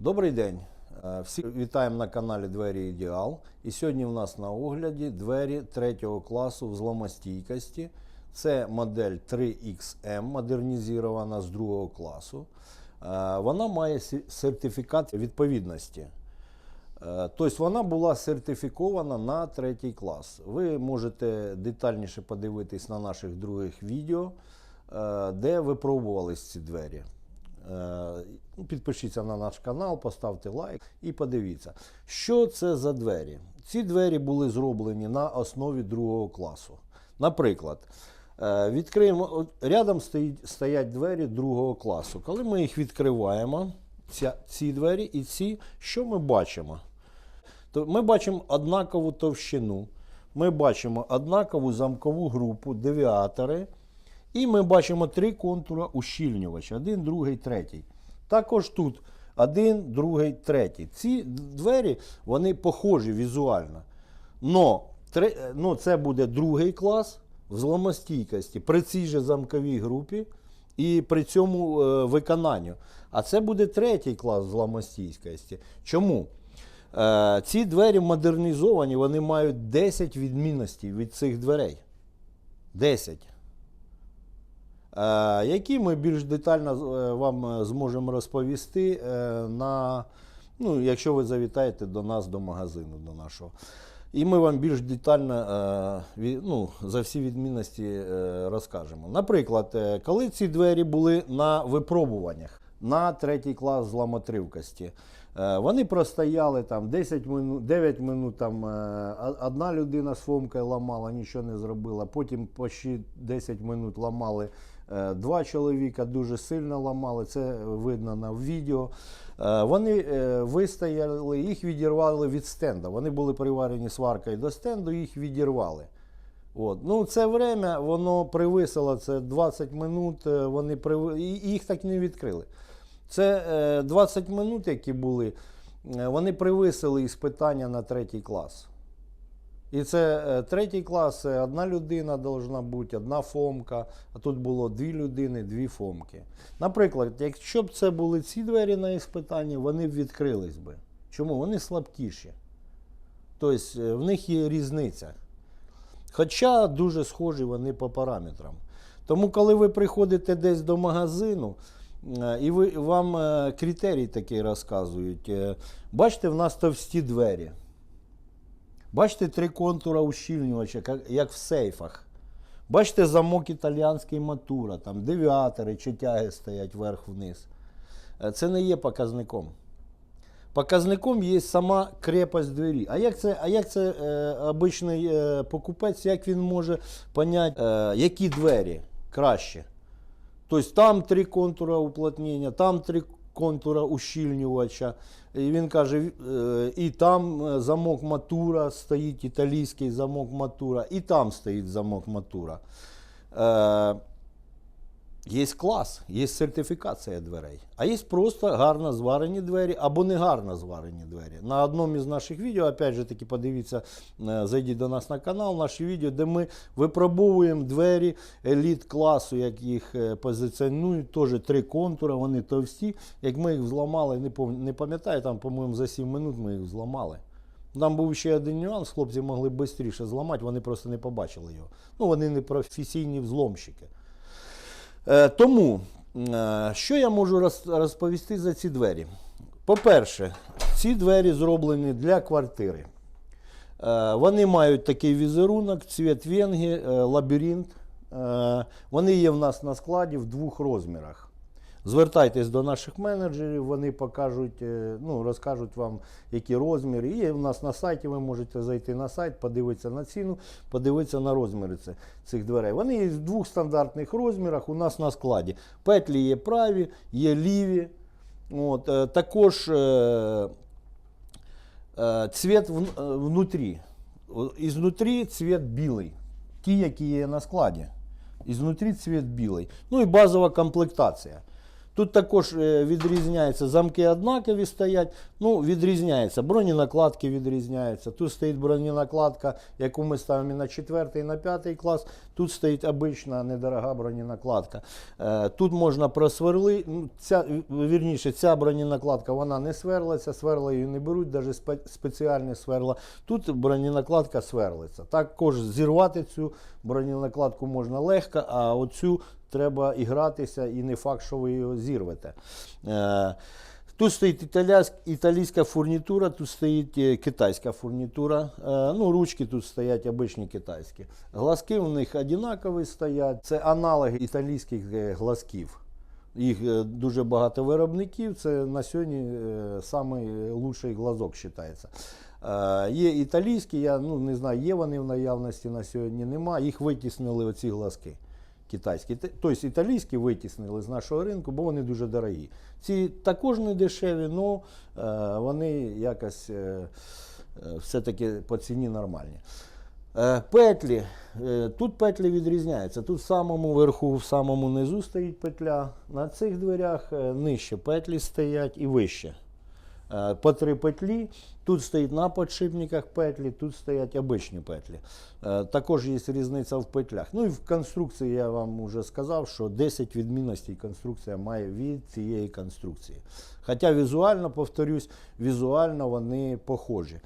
Добрий день. Е, Всіх вітаємо на каналі Двері Ідеал. І сьогодні у нас на огляді двері третього класу взломостійкості. Це модель 3XM, модернізована з другого класу. Е, Вона має сертифікат відповідності. Тобто вона була сертифікована на третій клас. Ви можете детальніше подивитись на наших других відео, де випробувались ці двері. Е, Підпишіться на наш канал, поставте лайк і подивіться, що це за двері. Ці двері були зроблені на основі другого класу. Наприклад, е, відкриємо, рядом стоять двері другого класу. Коли ми їх відкриваємо, ці двері і ці, що ми бачимо? То ми бачимо однакову товщину, ми бачимо однакову замкову групу, девіатори, і ми бачимо три контура ущільнювача: один, другий, третій. Також тут один, другий, третій. Ці двері вони похожі візуально. Но, тре- ну, це буде другий клас взломостійкості при цій же замковій групі і при цьому е, виконанню. А це буде третій клас взломостійкості. Чому? Е, ці двері модернізовані, вони мають 10 відмінностей від цих дверей. 10. Е, які ми більш детально е, вам е, зможемо розповісти, на, ну, якщо ви завітаєте до нас до магазину, до нашого. І ми вам більш детально ну, за всі відмінності розкажемо. Наприклад, коли ці двері були на випробуваннях на третій клас зламотривкості, вони простояли там 10 минут, 9 минут, там, одна людина з фомкою ламала, нічого не зробила. Потім по ще 10 минут ламали два чоловіка, дуже сильно ламали. Це видно на відео. Е, Вони е, вистояли, їх відірвали від стенда. Вони були приварені сваркою до стенду, їх відірвали. От. Ну, це время, воно привисило, це 20 минут, е, вони приви... і їх так не відкрили. Це е, 20 минут, які були, е, вони привисили із питання на третій клас. І це е, третій клас, одна людина должна бути, одна фомка, а тут було дві людини, дві фомки. Наприклад, якщо б це були ці двері на іспитанні, вони б відкрились би. Чому? Вони слабкіші. Тобто е, в них є різниця. Хоча дуже схожі вони по параметрам. Тому, коли ви приходите десь до магазину, е, і ви, вам е, критерій такий розказують, е, бачите, в нас товсті двері. Бачите три контура ущільнювача, як- в сейфах. Бачите замок італіянський матура, там девіатори чи тяги стоять вверх-вниз. Е, Це не є показником. Показником є сама крепость двері. А як це, а як це е, обичний е, покупець, як він може поняти, е, які двері краще? Тобто там три контура уплотнення, там три контура ущільнювача. І він каже, е, і там е, замок матура, стоїть італійський замок матура, і там стоїть замок матура. Є клас, є сертифікація дверей, а є просто гарно зварені двері або не гарно зварені двері. На одному із наших відео, опять же таки, подивіться, е, зайдіть до нас на канал, наші відео, де ми випробовуємо двері еліт класу, як їх е, позиціонують, теж три контури, вони товсті. Як ми їх взламали, не пам'ятаю, там, по-моєму, за 7 минут ми їх взламали. Там був ще один нюанс, хлопці могли швидше зламати, вони просто не побачили його. Ну, вони не професійні взломщики. Е, тому, е, що я можу розповісти за ці двері? По-перше, ці двері зроблені для квартири. Е, Вони мають такий візерунок, цвіт венги, лабіринт. Вони є в нас на складі в двох розмірах. Звертайтесь до наших менеджерів, вони покажуть, е, ну, розкажуть вам, які розміри. І в нас на сайті ви можете зайти на сайт, подивитися на ціну, подивитися на розміри цих дверей. Вони є в двох стандартних розмірах у нас на складі. Петлі є праві, є ліві. От, е, також е, е, цвіт е, внутрі. Ізнутрі цвіт білий. Ті, які є на складі. Ізнутрі цвіт білий. Ну і базова комплектація. Тут також е, відрізняється, замки однакові стоять, ну відрізняється, броненакладки відрізняються. Тут стоїть броненакладка, яку ми ставимо на 4 і на 5 клас. Тут стоїть обична недорога броненакладка. Е, Тут можна просверли. ну, Ця, вірніше, ця броненакладка вона не сверлиться, сверла її не беруть, навіть спеціальні сверла. Тут броненакладка сверлиться. Також зірвати цю броненакладку можна легко, а оцю треба і гратися, і не факт, що ви його зірвете. Е, Тут стоїть італійська, фурнітура, тут стоїть е, китайська фурнітура. Е, Ну, ручки тут стоять обичні китайські. Глазки у них однакові стоять. Це аналоги італійських глазків. Їх дуже багато виробників. Це на сьогодні найкращий глазок вважається. Е, Є італійські, я ну, не знаю, є вони в наявності на сьогодні, немає. Їх витіснили оці глазки китайські. Тобто італійські витіснили з нашого ринку, бо вони дуже дорогі. Ці також не дешеві, але вони якось е, е, все-таки по ціні нормальні. Петлі. Тут петлі відрізняються. Тут в самому верху, в самому низу стоїть петля. На цих дверях нижче петлі стоять і вище. Е, По три петлі. Тут стоїть на подшипниках петлі, тут стоять обичні петлі. Е, Також є різниця в петлях. Ну і в конструкції я вам вже сказав, що 10 відмінностей конструкція має від цієї конструкції. Хоча візуально, повторюсь, візуально вони похожі.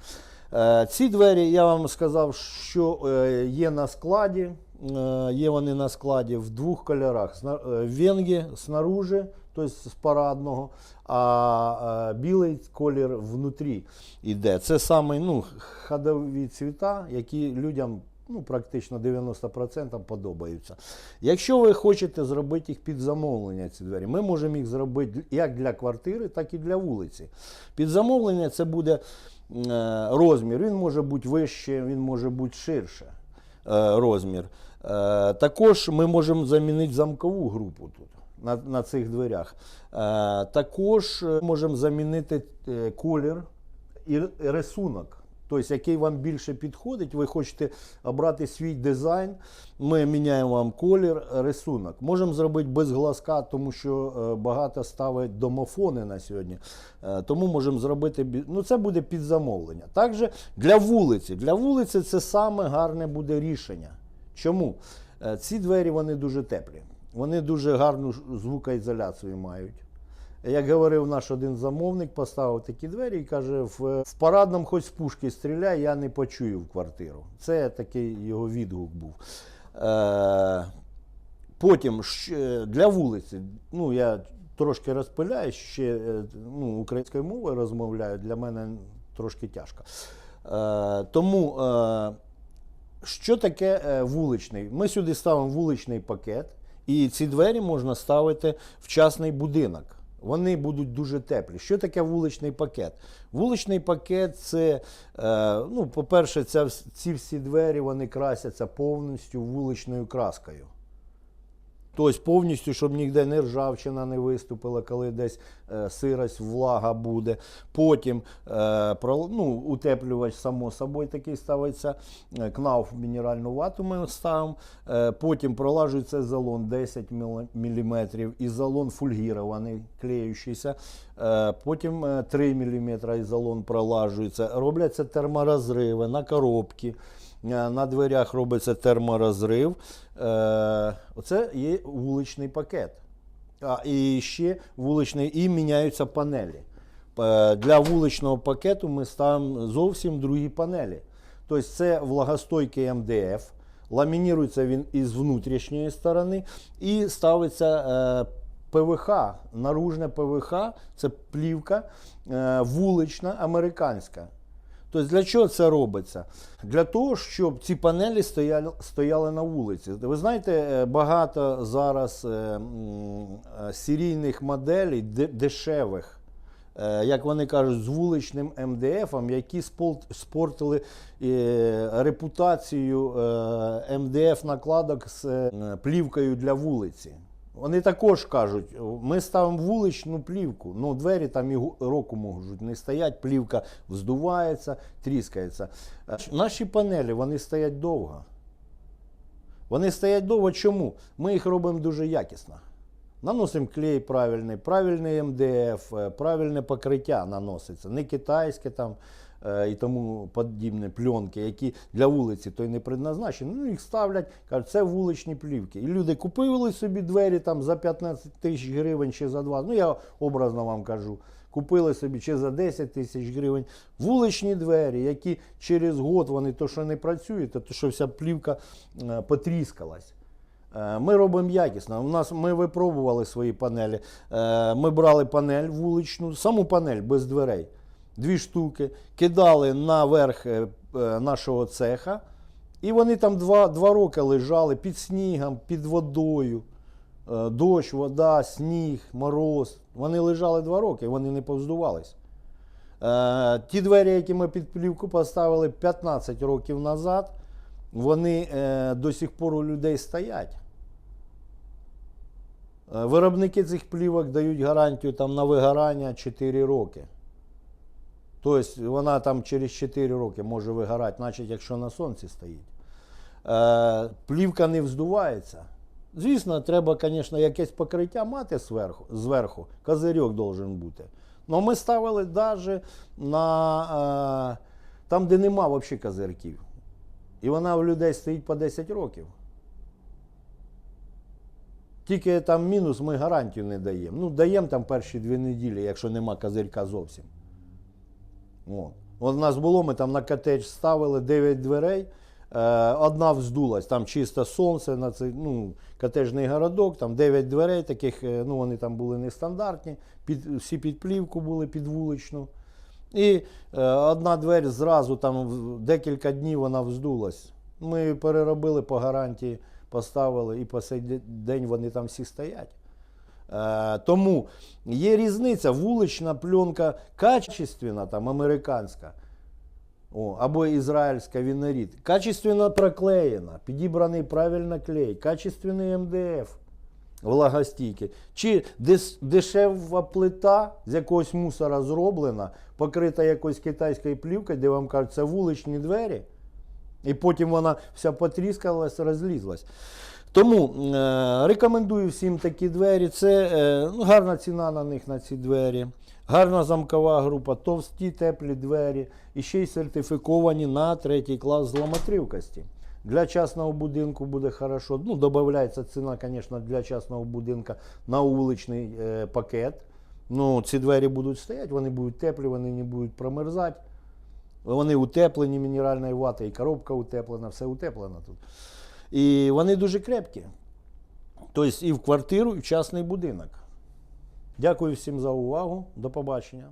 Е, Ці двері я вам сказав, що є на складі. Е, Є вони на складі в двох кольорах. Е, снаружи, тобто з парадного, а е, білий колір внутрі йде. Це саме ну, ходові цвіта, які людям ну, практично 90% подобаються. Якщо ви хочете зробити їх під замовлення, ці двері, ми можемо їх зробити як для квартири, так і для вулиці. Під замовлення це буде розмір. Він може бути вище, він може бути ширше розмір. Е, Також ми можемо замінити замкову групу тут. На, на цих дверях. Е, також е, можемо замінити е, колір і рисунок. Тобто, який вам більше підходить, ви хочете обрати свій дизайн, ми міняємо вам колір, рисунок. Можемо зробити без глазка, тому що е, багато ставить домофони на сьогодні. Е, Тому можемо зробити ну, це буде під замовлення. Також для вулиці. Для вулиці це саме гарне буде рішення. Чому? Е, Ці двері вони дуже теплі. Вони дуже гарну звукоізоляцію мають. Як говорив наш один замовник, поставив такі двері і каже: в, в парадному хоч з пушки стріляй, я не почую в квартиру. Це такий його відгук був. Е, потім для вулиці, ну я трошки розпиляю, ще е, ну, українською мовою розмовляю, для мене трошки тяжко. Е, тому е, що таке е, вуличний? Ми сюди ставимо вуличний пакет, і ці двері можна ставити в частний будинок. Вони будуть дуже теплі. Що таке вуличний пакет? Вуличний пакет це, е, ну, по-перше, ця, ці всі двері вони красяться повністю вуличною краскою. Тобто повністю, щоб ніде не ржавчина не виступила, коли десь е, сирость, влага буде. Потім е, про, ну, утеплювач, само собою такий ставиться. Е, Кнауф мінеральну вату ми ставимо. Е, потім пролажується залон 10 мм, ізолон фульгірований, клеючийся. Е, потім е, 3 мм ізолон пролажується. Робляться терморозриви на коробки. Е, На дверях робиться терморозрив. Е, Оце є вуличний пакет. А, і ще вуличний, і міняються панелі. Е, Для вуличного пакету ми ставимо зовсім другі панелі. Тобто це влагостойкий МДФ, ламінірується він із внутрішньої сторони і ставиться ПВХ, наружне ПВХ, це плівка вулична американська. Тобто для чого це робиться? Для того, щоб ці панелі стояли, стояли на вулиці. Ви знаєте, е, багато зараз е, е, серійних моделей де- дешевих, як вони кажуть, з вуличним МДФом, які спортили репутацію МДФ накладок з плівкою для вулиці. Вони також кажуть, ми ставимо вуличну плівку, ну двері там і року можуть не стоять, плівка вздувається, тріскається. Наші панелі вони стоять довго. Вони стоять довго чому? Ми їх робимо дуже якісно. Наносимо клей правильний, правильний МДФ, е, правильне покриття наноситься, не китайське там і тому подібне пленки, які для вулиці то й не предназначені. Ну, їх ставлять, кажуть, це вуличні плівки. І люди купили собі двері там за 15 тисяч гривень чи за 20. Ну, я образно вам кажу. Купили собі чи за 10 тисяч гривень вуличні двері, які через год вони то, що не працюють, то що вся плівка е, потріскалась. Е, Ми робимо якісно. У нас ми випробували свої панелі. Е, Ми брали панель вуличну, саму панель без дверей, дві штуки, кидали наверх е, е, нашого цеха, і вони там два, два роки лежали під снігом, під водою. Е, Дощ, вода, сніг, мороз. Вони лежали два роки, вони не повздувались. Ті двері, які ми під плівку поставили 15 років назад, вони до сих пор у людей стоять. Виробники цих плівок дають гарантію там, на вигорання 4 роки. Тобто вона там через 4 роки може вигорати, значить, якщо на сонці стоїть. Е, плівка не вздувається. Звісно, треба, звісно, якесь покриття мати зверху, зверху. козирьок должен бути. Але ми ставили навіть на е, там, де нема взагалі козирків. І вона в людей стоїть по 10 років. Тільки там мінус ми гарантію не даємо. Ну, даємо там перші дві неділі, якщо нема козирка зовсім. От. От у нас було, ми там на котедж ставили 9 дверей. Е, одна вздулась, там чисте сонце, на цей, ну, котежний городок, там 9 дверей, таких, е, ну вони там були нестандартні, під, всі під плівку були під вуличну. І е, одна двері зразу там в декілька днів вона вздулась. Ми переробили по гарантії, поставили, і по сей день вони там всі стоять. Е, тому є різниця. Вулична пленка качественна, там американська. О, або ізраїльська вінорід. Качественно проклеєна, підібраний правильно клей, качественний МДФ влагостійкий. Чи дешева плита з якогось мусора зроблена, покрита якоюсь китайською плівкою, де вам кажуть, це вуличні двері, і потім вона вся потріскалась, розлізлась. Тому е, рекомендую всім такі двері. Це е, ну, гарна ціна на них на ці двері. Гарна замкова група, товсті теплі двері і ще й сертифіковані на третій клас зламотривкості. Для частного будинку буде хорошо. Ну, додається ціна, звісно, для частного будинку на вуличний е, пакет. Ну, ці двері будуть стояти, вони будуть теплі, вони не будуть промерзати. Вони утеплені мінеральною ватою, і коробка утеплена, все утеплено тут. І вони дуже крепкі. Тобто і в квартиру, і в частний будинок. Дякую всім за увагу. До побачення.